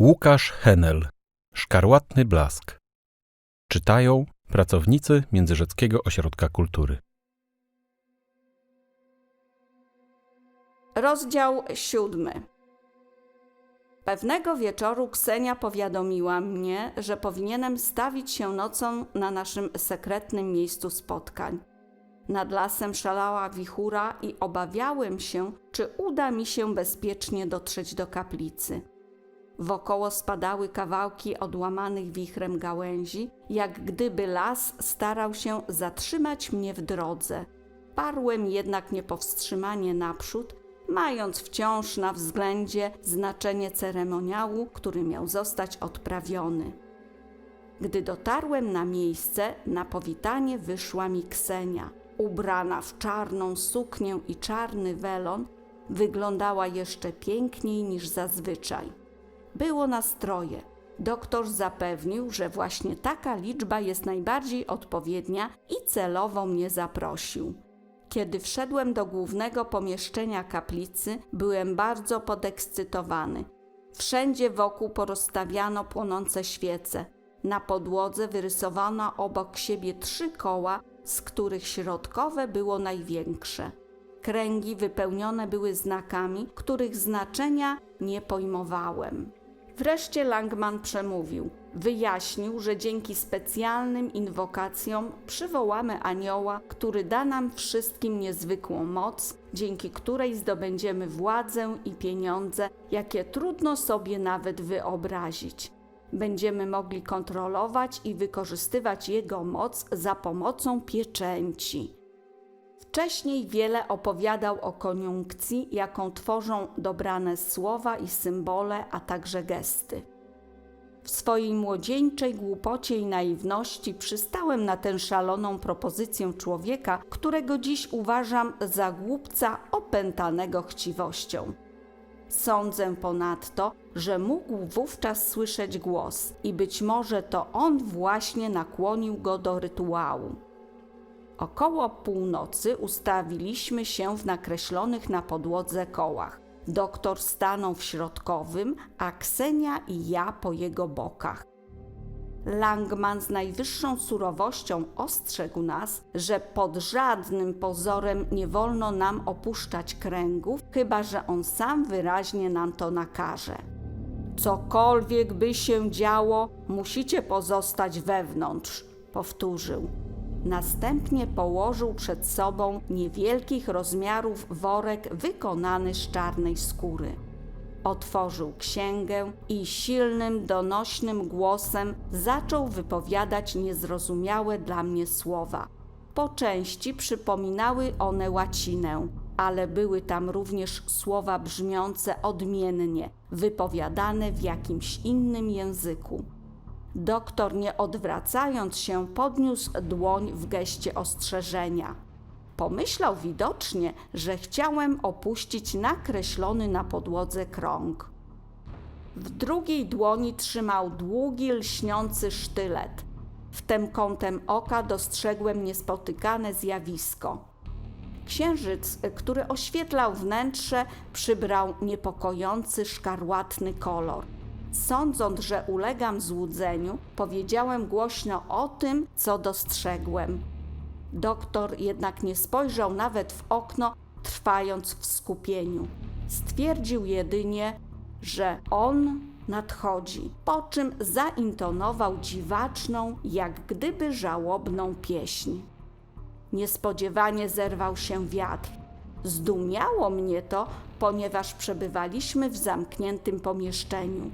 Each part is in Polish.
Łukasz Henel Szkarłatny blask Czytają pracownicy Międzyrzeckiego Ośrodka Kultury Rozdział siódmy. Pewnego wieczoru Ksenia powiadomiła mnie, że powinienem stawić się nocą na naszym sekretnym miejscu spotkań. Nad lasem szalała wichura i obawiałem się, czy uda mi się bezpiecznie dotrzeć do kaplicy. Wokoło spadały kawałki odłamanych wichrem gałęzi, jak gdyby las starał się zatrzymać mnie w drodze. Parłem jednak niepowstrzymanie naprzód, mając wciąż na względzie znaczenie ceremoniału, który miał zostać odprawiony. Gdy dotarłem na miejsce, na powitanie wyszła mi Ksenia. Ubrana w czarną suknię i czarny welon, wyglądała jeszcze piękniej niż zazwyczaj. Było nastroje. Doktor zapewnił, że właśnie taka liczba jest najbardziej odpowiednia i celowo mnie zaprosił. Kiedy wszedłem do głównego pomieszczenia kaplicy, byłem bardzo podekscytowany. Wszędzie wokół porozstawiano płonące świece. Na podłodze wyrysowano obok siebie trzy koła, z których środkowe było największe. Kręgi wypełnione były znakami, których znaczenia nie pojmowałem. Wreszcie Langman przemówił. Wyjaśnił, że dzięki specjalnym inwokacjom przywołamy anioła, który da nam wszystkim niezwykłą moc, dzięki której zdobędziemy władzę i pieniądze, jakie trudno sobie nawet wyobrazić. Będziemy mogli kontrolować i wykorzystywać jego moc za pomocą pieczęci. Wcześniej wiele opowiadał o koniunkcji, jaką tworzą dobrane słowa i symbole, a także gesty. W swojej młodzieńczej głupocie i naiwności przystałem na tę szaloną propozycję człowieka, którego dziś uważam za głupca opętanego chciwością. Sądzę ponadto, że mógł wówczas słyszeć głos i być może to on właśnie nakłonił go do rytuału. Około północy ustawiliśmy się w nakreślonych na podłodze kołach. Doktor stanął w środkowym, a Ksenia i ja po jego bokach. Langman z najwyższą surowością ostrzegł nas, że pod żadnym pozorem nie wolno nam opuszczać kręgów, chyba że on sam wyraźnie nam to nakaże. Cokolwiek by się działo, musicie pozostać wewnątrz, powtórzył. Następnie położył przed sobą niewielkich rozmiarów worek wykonany z czarnej skóry. Otworzył księgę i silnym, donośnym głosem zaczął wypowiadać niezrozumiałe dla mnie słowa. Po części przypominały one łacinę, ale były tam również słowa brzmiące odmiennie, wypowiadane w jakimś innym języku. Doktor, nie odwracając się, podniósł dłoń w geście ostrzeżenia. Pomyślał widocznie, że chciałem opuścić nakreślony na podłodze krąg. W drugiej dłoni trzymał długi, lśniący sztylet. Wtem kątem oka dostrzegłem niespotykane zjawisko. Księżyc, który oświetlał wnętrze, przybrał niepokojący szkarłatny kolor. Sądząc, że ulegam złudzeniu, powiedziałem głośno o tym, co dostrzegłem. Doktor jednak nie spojrzał nawet w okno, trwając w skupieniu. Stwierdził jedynie, że on nadchodzi, po czym zaintonował dziwaczną, jak gdyby żałobną pieśń. Niespodziewanie zerwał się wiatr. Zdumiało mnie to, ponieważ przebywaliśmy w zamkniętym pomieszczeniu.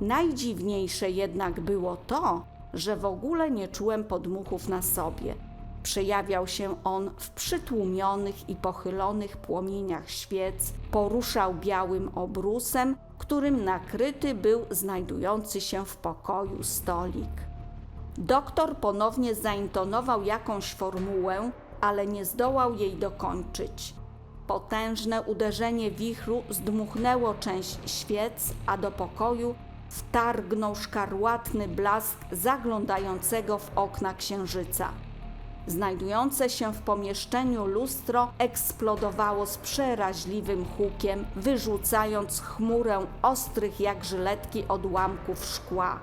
Najdziwniejsze jednak było to, że w ogóle nie czułem podmuchów na sobie. Przejawiał się on w przytłumionych i pochylonych płomieniach świec, poruszał białym obrusem, którym nakryty był znajdujący się w pokoju stolik. Doktor ponownie zaintonował jakąś formułę, ale nie zdołał jej dokończyć. Potężne uderzenie wichru zdmuchnęło część świec, a do pokoju wtargnął szkarłatny blask zaglądającego w okna księżyca. Znajdujące się w pomieszczeniu lustro eksplodowało z przeraźliwym hukiem, wyrzucając chmurę ostrych jak żyletki odłamków szkła.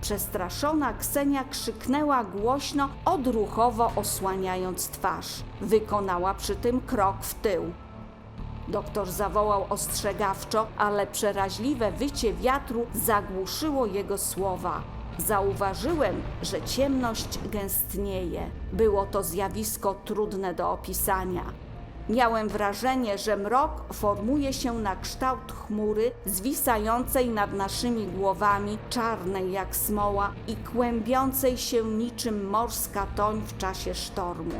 Przestraszona Ksenia krzyknęła głośno, odruchowo osłaniając twarz. Wykonała przy tym krok w tył. Doktor zawołał ostrzegawczo, ale przeraźliwe wycie wiatru zagłuszyło jego słowa. Zauważyłem, że ciemność gęstnieje. Było to zjawisko trudne do opisania. Miałem wrażenie, że mrok formuje się na kształt chmury zwisającej nad naszymi głowami, czarnej jak smoła i kłębiącej się niczym morska toń w czasie sztormu.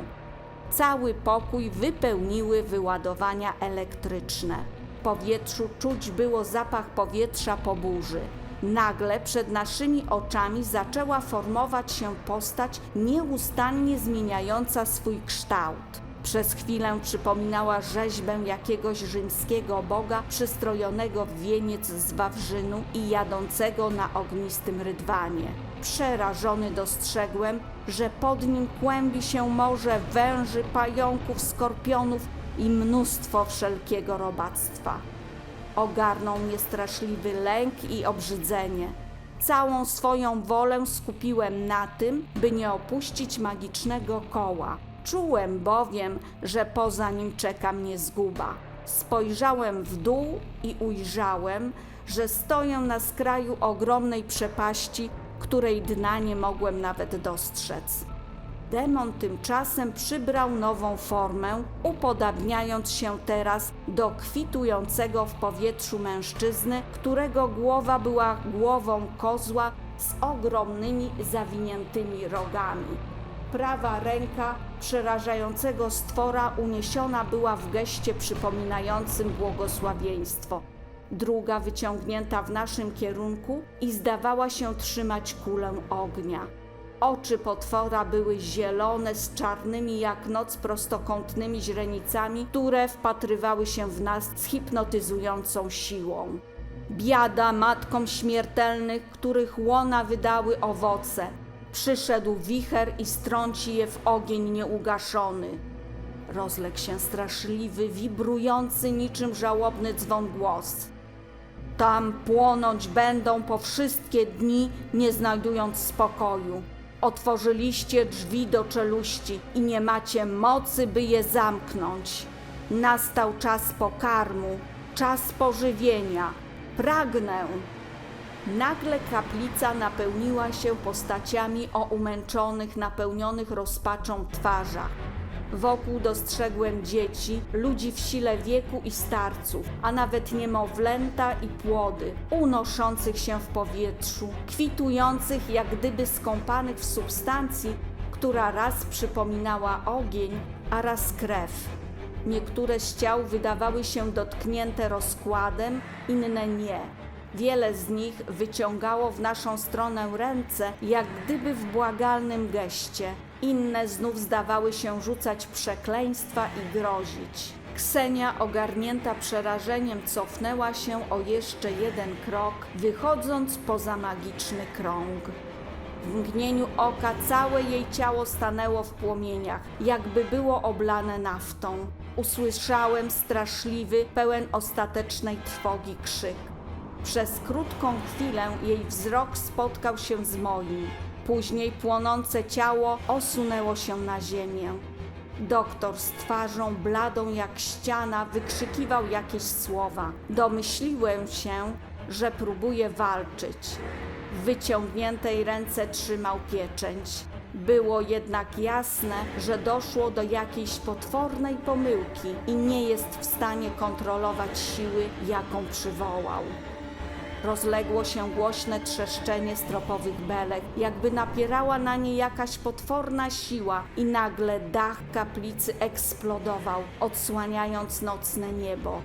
Cały pokój wypełniły wyładowania elektryczne. W powietrzu czuć było zapach powietrza po burzy. Nagle przed naszymi oczami zaczęła formować się postać nieustannie zmieniająca swój kształt. Przez chwilę przypominała rzeźbę jakiegoś rzymskiego boga przystrojonego w wieniec z wawrzynu i jadącego na ognistym rydwanie. Przerażony dostrzegłem, że pod nim kłębi się morze węży, pająków, skorpionów i mnóstwo wszelkiego robactwa. Ogarnął mnie straszliwy lęk i obrzydzenie. Całą swoją wolę skupiłem na tym, by nie opuścić magicznego koła. Czułem bowiem, że poza nim czeka mnie zguba. Spojrzałem w dół i ujrzałem, że stoję na skraju ogromnej przepaści, której dna nie mogłem nawet dostrzec. Demon tymczasem przybrał nową formę, upodabniając się teraz do kwitującego w powietrzu mężczyzny, którego głowa była głową kozła z ogromnymi zawiniętymi rogami. Prawa ręka przerażającego stwora uniesiona była w geście przypominającym błogosławieństwo. Druga wyciągnięta w naszym kierunku i zdawała się trzymać kulę ognia. Oczy potwora były zielone z czarnymi jak noc prostokątnymi źrenicami, które wpatrywały się w nas z hipnotyzującą siłą. Biada matkom śmiertelnych, których łona wydały owoce. Przyszedł wicher i strąci je w ogień nieugaszony. Rozległ się straszliwy, wibrujący niczym żałobny dzwon głos. Tam płonąć będą po wszystkie dni, nie znajdując spokoju. Otworzyliście drzwi do czeluści i nie macie mocy, by je zamknąć. Nastał czas pokarmu, czas pożywienia. Pragnę. Nagle kaplica napełniła się postaciami o umęczonych, napełnionych rozpaczą twarzach. Wokół dostrzegłem dzieci, ludzi w sile wieku i starców, a nawet niemowlęta i płody, unoszących się w powietrzu, kwitujących jak gdyby skąpanych w substancji, która raz przypominała ogień, a raz krew. Niektóre z ciał wydawały się dotknięte rozkładem, inne nie. Wiele z nich wyciągało w naszą stronę ręce, jak gdyby w błagalnym geście. Inne znów zdawały się rzucać przekleństwa i grozić. Ksenia, ogarnięta przerażeniem, cofnęła się o jeszcze jeden krok, wychodząc poza magiczny krąg. W mgnieniu oka całe jej ciało stanęło w płomieniach, jakby było oblane naftą. Usłyszałem straszliwy, pełen ostatecznej trwogi krzyk. Przez krótką chwilę jej wzrok spotkał się z moim. Później płonące ciało osunęło się na ziemię. Doktor z twarzą bladą jak ściana wykrzykiwał jakieś słowa. Domyśliłem się, że próbuje walczyć. W wyciągniętej ręce trzymał pieczęć. Było jednak jasne, że doszło do jakiejś potwornej pomyłki i nie jest w stanie kontrolować siły, jaką przywołał. Rozległo się głośne trzeszczenie stropowych belek, jakby napierała na nie jakaś potworna siła i nagle dach kaplicy eksplodował, odsłaniając nocne niebo.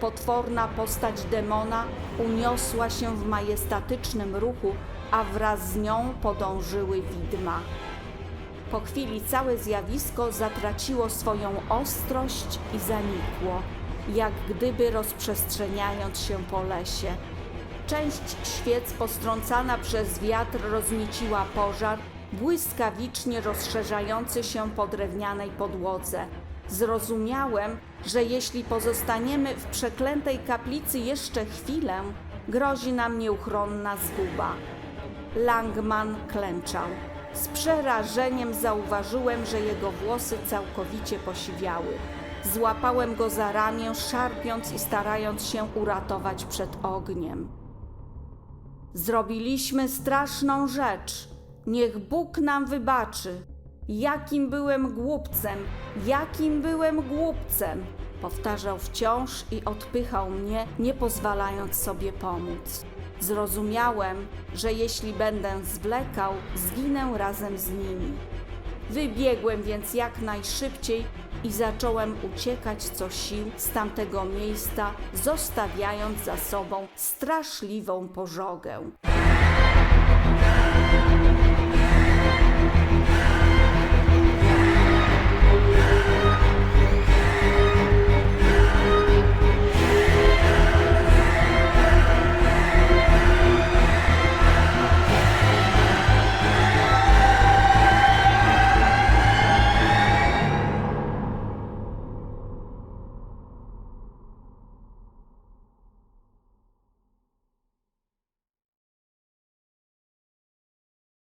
Potworna postać demona uniosła się w majestatycznym ruchu, a wraz z nią podążyły widma. Po chwili całe zjawisko zatraciło swoją ostrość i zanikło, jak gdyby rozprzestrzeniając się po lesie. Część świec postrącana przez wiatr roznieciła pożar, błyskawicznie rozszerzający się po drewnianej podłodze. Zrozumiałem, że jeśli pozostaniemy w przeklętej kaplicy jeszcze chwilę, grozi nam nieuchronna zguba. Langman klęczał. Z przerażeniem zauważyłem, że jego włosy całkowicie posiwiały. Złapałem go za ramię, szarpiąc i starając się uratować przed ogniem. Zrobiliśmy straszną rzecz. Niech Bóg nam wybaczy. Jakim byłem głupcem, jakim byłem głupcem, powtarzał wciąż i odpychał mnie, nie pozwalając sobie pomóc. Zrozumiałem, że jeśli będę zwlekał, zginę razem z nimi. Wybiegłem więc jak najszybciej i zacząłem uciekać co sił z tamtego miejsca, zostawiając za sobą straszliwą pożogę.